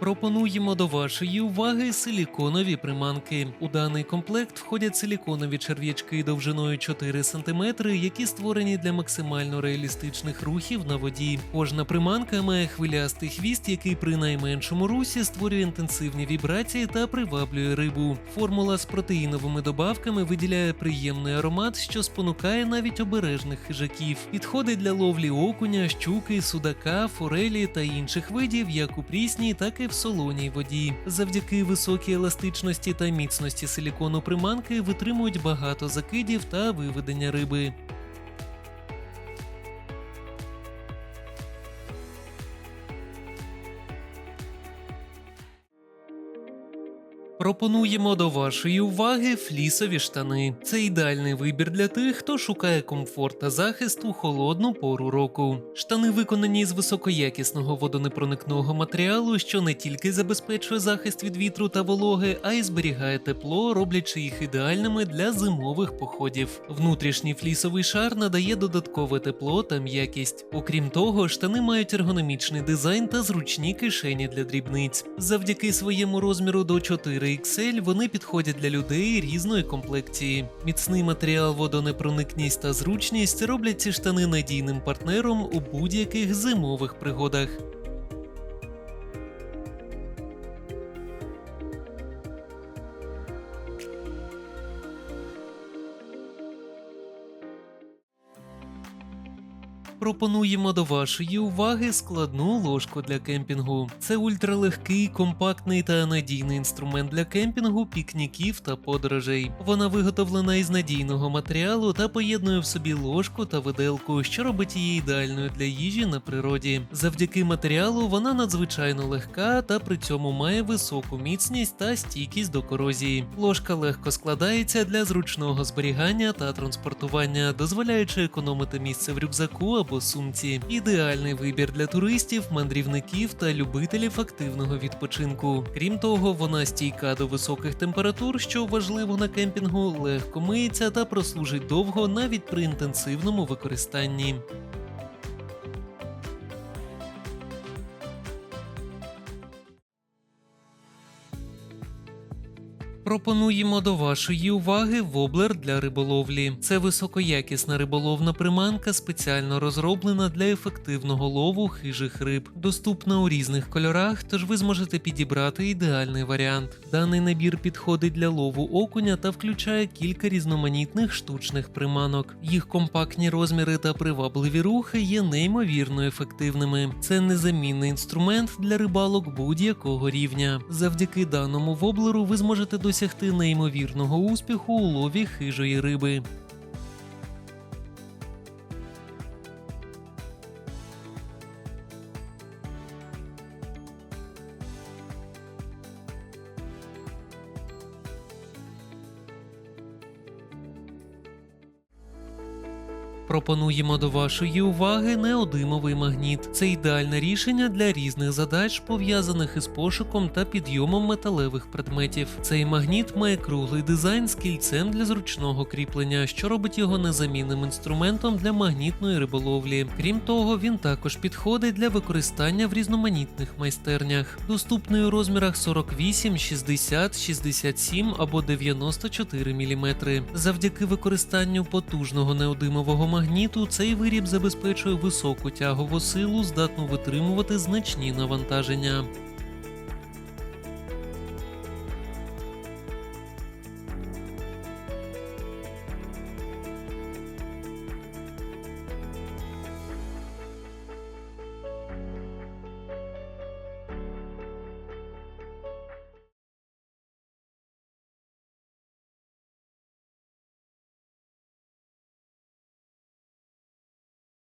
Пропонуємо до вашої уваги силіконові приманки. У даний комплект входять силіконові черв'ячки довжиною 4 см, які створені для максимально реалістичних рухів на воді. Кожна приманка має хвилястий хвіст, який при найменшому русі створює інтенсивні вібрації та приваблює рибу. Формула з протеїновими добавками виділяє приємний аромат, що спонукає навіть обережних хижаків. Підходить для ловлі окуня, щуки, судака, форелі та інших видів, як у прісній, так і в солоній воді. Завдяки високій еластичності та міцності силікону приманки витримують багато закидів та виведення риби. Пропонуємо до вашої уваги флісові штани. Це ідеальний вибір для тих, хто шукає комфорт та захист у холодну пору року. Штани виконані з високоякісного водонепроникного матеріалу, що не тільки забезпечує захист від вітру та вологи, а й зберігає тепло, роблячи їх ідеальними для зимових походів. Внутрішній флісовий шар надає додаткове тепло та м'якість. Окрім того, штани мають ергономічний дизайн та зручні кишені для дрібниць. Завдяки своєму розміру до 4 XL вони підходять для людей різної комплекції. Міцний матеріал, водонепроникність та зручність роблять ці штани надійним партнером у будь-яких зимових пригодах. Пропонуємо до вашої уваги складну ложку для кемпінгу. Це ультралегкий, компактний та надійний інструмент для кемпінгу, пікніків та подорожей. Вона виготовлена із надійного матеріалу та поєднує в собі ложку та виделку, що робить її ідеальною для їжі на природі. Завдяки матеріалу вона надзвичайно легка та при цьому має високу міцність та стійкість до корозії. Ложка легко складається для зручного зберігання та транспортування, дозволяючи економити місце в рюкзаку або сумці. Ідеальний вибір для туристів, мандрівників та любителів активного відпочинку. Крім того, вона стійка до високих температур, що важливо на кемпінгу, легко миється та прослужить довго навіть при інтенсивному використанні. Пропонуємо до вашої уваги воблер для риболовлі. Це високоякісна риболовна приманка, спеціально розроблена для ефективного лову хижих риб. Доступна у різних кольорах, тож ви зможете підібрати ідеальний варіант. Даний набір підходить для лову окуня та включає кілька різноманітних штучних приманок. Їх компактні розміри та привабливі рухи є неймовірно ефективними. Це незамінний інструмент для рибалок будь-якого рівня. Завдяки даному воблеру ви зможете досягти неймовірного успіху у лові хижої риби. Пропонуємо до вашої уваги неодимовий магніт. Це ідеальне рішення для різних задач, пов'язаних із пошуком та підйомом металевих предметів. Цей магніт має круглий дизайн з кільцем для зручного кріплення, що робить його незамінним інструментом для магнітної риболовлі. Крім того, він також підходить для використання в різноманітних майстернях. Доступний у розмірах 48, 60, 67 або 94 мм. Завдяки використанню потужного неодимового магніту цей виріб забезпечує високу тягову силу, здатну витримувати значні навантаження.